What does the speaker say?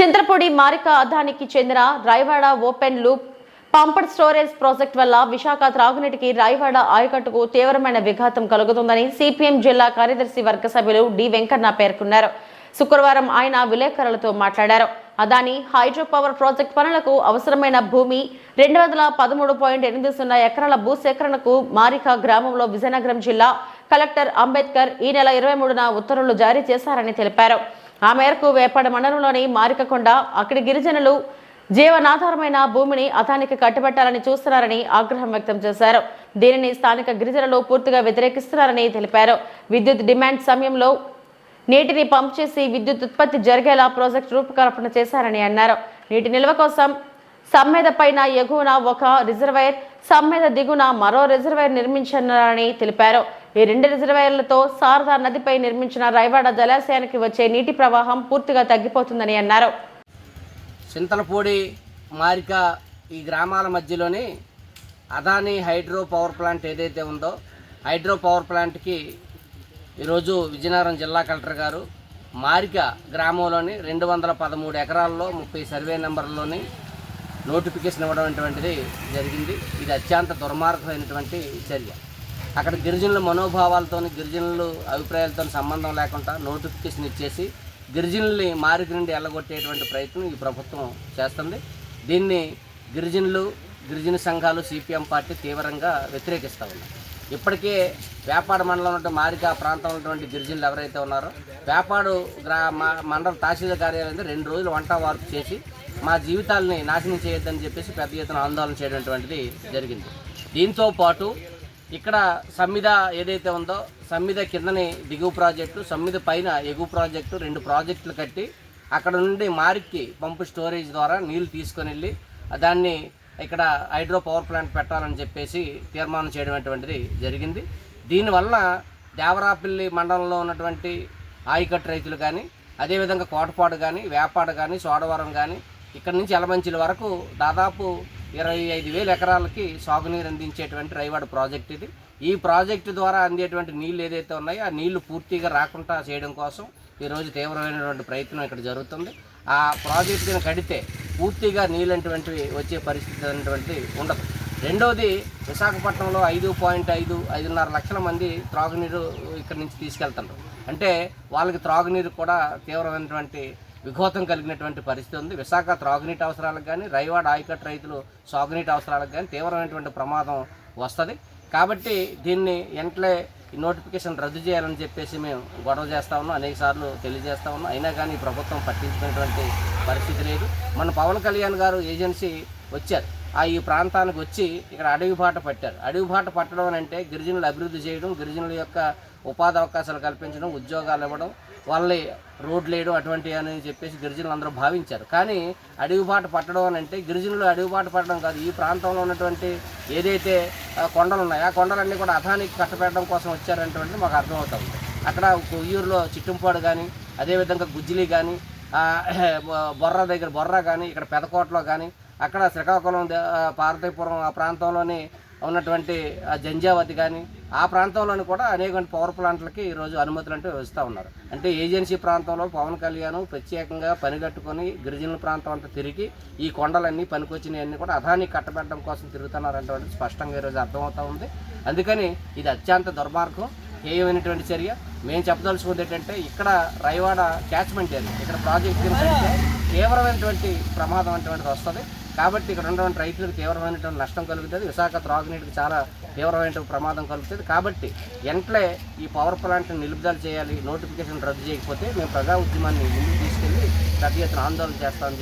చింతలపూడి మారిక అదానికి చెందిన Raiwada open loop pumped storage project వల్ల విశాఖ త్రాగునీటికి రాయవాడ ఆయకట్టుకు తీవ్రమైన విఘాతం కలుగుతుందని సిపిఎం జిల్లా కార్యదర్శి వర్గ సభ్యులు డి వెంకన్న పేర్కొన్నారు. శుక్రవారం ఆయన విలేకరులతో మాట్లాడారు. అదాని హైడ్రో పవర్ ప్రాజెక్ట్ పనులకు అవసరమైన భూమి రెండు వందల పదమూడు పాయింట్ ఎనిమిది సున్నా ఎకరాల భూసేకరణకు మారిక గ్రామంలో విజయనగరం జిల్లా కలెక్టర్ అంబేద్కర్ ఈ నెల ఇరవై మూడున ఉత్తర్వులు జారీ చేశారని తెలిపారు. ఆ మేరకు వేపాడ మండలంలోని మారికకొండ అక్కడి గిరిజనులు జీవనాధారమైన భూమిని అతానికి కట్టుబెట్టాలని చూస్తున్నారని ఆగ్రహం వ్యక్తం చేశారు. దీనిని స్థానిక గిరిజనులు పూర్తిగా వ్యతిరేకిస్తున్నారని తెలిపారు. విద్యుత్ డిమాండ్ సమయంలో నీటిని పంప్ చేసి విద్యుత్ ఉత్పత్తి జరిగేలా ప్రాజెక్టు రూపకల్పన చేశారని అన్నారు. నీటి నిల్వ కోసం సమ్మెద పైన ఎగువన ఒక రిజర్వాయర్ సమ్మెద దిగున మరో రిజర్వాయర్ నిర్మించనున్నారని తెలిపారు. ఈ రెండు రిజర్వాయర్లతో శారదా నదిపై నిర్మించిన రైవాడ జలాశయానికి వచ్చే నీటి ప్రవాహం పూర్తిగా తగ్గిపోతుందని అన్నారు. చింతలపూడి మారిక ఈ గ్రామాల మధ్యలోని అదానీ హైడ్రో పవర్ ప్లాంట్ ఏదైతే ఉందో హైడ్రో పవర్ ప్లాంట్కి ఈరోజు విజయనగరం జిల్లా కలెక్టర్ గారు మారిక గ్రామంలోని రెండు వందల పదమూడు ఎకరాల్లో ముప్పై సర్వే నెంబర్లోని నోటిఫికేషన్ ఇవ్వడం జరిగింది. ఇది అత్యంత దుర్మార్గమైనటువంటి చర్య. అక్కడ గిరిజనుల మనోభావాలతో గిరిజనుల అభిప్రాయాలతో సంబంధం లేకుండా నోటిఫికేషన్ ఇచ్చేసి గిరిజనుల్ని మారికి నుండి ఎల్లగొట్టేటువంటి ప్రయత్నం ఈ ప్రభుత్వం చేస్తుంది. దీన్ని గిరిజనులు గిరిజన సంఘాలు సిపిఎం పార్టీ తీవ్రంగా వ్యతిరేకిస్తూ ఉన్నాయి ఇప్పటికే వేపాడు మండలం ఉన్నటువంటి మారిక ప్రాంతంలో ఉన్నటువంటి గిరిజనులు ఎవరైతే ఉన్నారో వేపాడు గ్రా మా- మండల తహసీల్దార్ కార్యాలయం రెండు రోజులు వంట వార్పు చేసి మా జీవితాలని నాశనం చేయొద్దని చెప్పేసి పెద్ద ఎత్తున ఆందోళన చేయడం జరిగింది. దీంతో పాటు ఇక్కడ సమ్మిద ఏదైతే ఉందో సమ్మిద కిందని దిగువ ప్రాజెక్టు సమ్మిద పైన ఎగువ ప్రాజెక్టు రెండు ప్రాజెక్టులు కట్టి అక్కడ నుండి మారిక్కి పంపు స్టోరేజ్ ద్వారా నీళ్ళు తీసుకొని వెళ్ళి దాన్ని ఇక్కడ హైడ్రో పవర్ ప్లాంట్ పెట్టాలని చెప్పేసి తీర్మానం చేయడం అటువంటిది జరిగింది. దీనివల్ల దేవరాపల్లి మండలంలో ఉన్నటువంటి ఆయకట్టు రైతులు కానీ అదేవిధంగా కోటపాడు కానీ వేపాడు కానీ సోడవరం కానీ ఇక్కడ నుంచి ఎలమంచిల వరకు దాదాపు ఇరవై ఐదు వేల ఎకరాలకి సాగునీరు అందించేటువంటి రైవాడ ప్రాజెక్ట్ ఇది. ఈ ప్రాజెక్టు ద్వారా అందేటువంటి నీళ్ళు ఏదైతే ఉన్నాయో ఆ నీళ్ళు పూర్తిగా రాకుండా చేయడం కోసం ఈరోజు తీవ్రమైనటువంటి ప్రయత్నం ఇక్కడ జరుగుతుంది. ఆ ప్రాజెక్టుని కడితే పూర్తిగా నీళ్ళంటువంటివి వచ్చే పరిస్థితి అనేటువంటి ఉండదు. రెండవది విశాఖపట్నంలో ఐదు పాయింట్ ఐదు ఐదున్నర లక్షల మంది త్రాగునీరు ఇక్కడ నుంచి తీసుకెళ్తున్నారు. అంటే వాళ్ళకి త్రాగునీరు కూడా తీవ్రమైనటువంటి విఘోతం కలిగినటువంటి పరిస్థితి ఉంది. విశాఖ త్రాగునీటి అవసరాలకు కానీ రైవాడ ఆయకట్టు రైతులు సాగునీటి అవసరాలకు కానీ తీవ్రమైనటువంటి ప్రమాదం వస్తుంది. కాబట్టి దీన్ని వెంటనే ఈ నోటిఫికేషన్ రద్దు చేయాలని చెప్పేసి మేము గొడవ చేస్తా ఉన్నాం. అనేక సార్లు తెలియజేస్తా ఉన్నాం. అయినా కానీ ఈ ప్రభుత్వం పట్టించుకునేటువంటి పరిస్థితి లేదు. మన పవన్ కళ్యాణ్ గారు ఏజెన్సీ వచ్చారు. ఆ ఈ ప్రాంతానికి వచ్చి ఇక్కడ అడవి బాట పట్టారు. అడవి బాట పట్టడం అంటే గిరిజనులు అభివృద్ధి చేయడం గిరిజనుల యొక్క ఉపాధి అవకాశాలు కల్పించడం ఉద్యోగాలు ఇవ్వడం వాళ్ళని రోడ్లు వేయడం అటువంటివి అని చెప్పేసి గిరిజనులు అందరూ భావించారు. కానీ అడవిబాట పట్టడం అని అంటే గిరిజనులు అడవి పట్టడం కాదు. ఈ ప్రాంతంలో ఉన్నటువంటి ఏదైతే కొండలు ఉన్నాయో ఆ కొండలన్నీ కూడా అథానికి కట్టబెట్టడం కోసం వచ్చారనేటువంటిది మాకు అర్థమవుతుంది. అక్కడ కొయ్యూరులో చిట్టుంపాడు కానీ అదేవిధంగా గుజ్జిలి కానీ బొర్ర దగ్గర బొర్ర కానీ ఇక్కడ పెదకోటలో కానీ అక్కడ శ్రీకాకుళం ఆ, పార్వతీపురం ఆ ప్రాంతంలోని ఉన్నటువంటి జంజావతి కానీ ఆ ప్రాంతంలోని కూడా అనేక పవర్ ప్లాంట్లకి ఈరోజు అనుమతులు అంటే ఇస్తూ ఉన్నారు. అంటే ఏజెన్సీ ప్రాంతంలో పవన్ కళ్యాణ్ ప్రత్యేకంగా పనిగట్టుకొని గిరిజనుల ప్రాంతం అంతా తిరిగి ఈ కొండలన్నీ పనికొచ్చినవన్నీ కూడా అదాన్ని కట్టబెట్టడం కోసం తిరుగుతున్నారంటే స్పష్టంగా ఈరోజు అర్థమవుతూ ఉంది. అందుకని ఇది అత్యంత దుర్మార్గం హేయమైనటువంటి చర్య. మేము చెప్పదలుచుకుంది ఏంటంటే ఇక్కడ రైవాడ క్యాచ్మెంట్ ఏరియా ఇక్కడ ప్రాజెక్ట్ తీవ్రమైనటువంటి ప్రమాదం అటువంటిది వస్తుంది. కాబట్టి ఇక్కడ ఉన్నటువంటి రైతులకు తీవ్రమైనటువంటి నష్టం కలుగుతుంది. విశాఖ త్రాగునీటికి చాలా తీవ్రమైనటువంటి ప్రమాదం కలుగుతుంది. కాబట్టి వెంటనే ఈ పవర్ ప్లాంట్ని నిలుపుదల చేయాలి నోటిఫికేషన్ రద్దు చేయకపోతే మేము ప్రజా ఉద్యమాన్ని ముందుకు తీసుకెళ్ళి రద్దు ఎత్తున ఆందోళన చేస్తామని